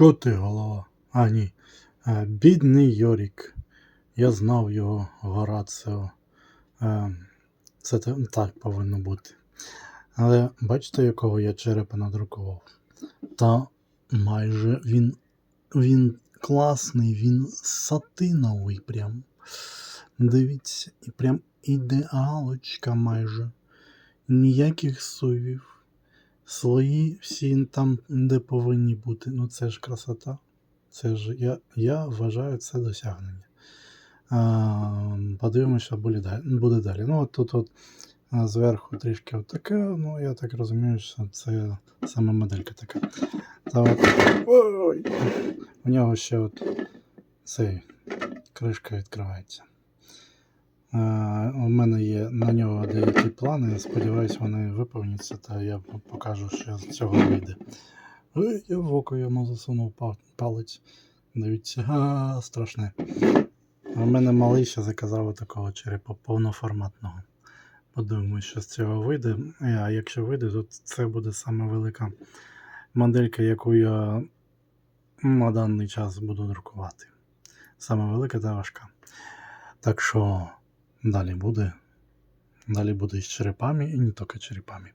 Що ти, голова? А, ні. Е, Бідний Йорік. Я знав його Гораціо. Е, Це так повинно бути. Але бачите, якого я черепа надрукував? Та майже він. Він класний, він сатиновий прям. Дивіться, прям ідеалочка майже. Ніяких сувів. Слої всі там, де повинні бути. Ну це ж красота. Це ж я, я вважаю це досягнення. А, подивимося, буде далі. Ну, от тут от, зверху трішки отаке, ну я так розумію, що це саме моделька така. Та от, ой, у нього ще от цей кришка відкривається. А, у мене є на нього деякі плани. Сподіваюсь, вони виповняться, та я покажу, що з цього вийде. Я в око йому засунув палець. Дивіться, а, страшне. В мене малий ще заказав такого черепа повноформатного. Подивимось, що з цього вийде. А якщо вийде, то це буде саме велика моделька, яку я на даний час буду друкувати. Саме велика та важка. Так що далі буде. Далі буде з черепами і не тільки черепами.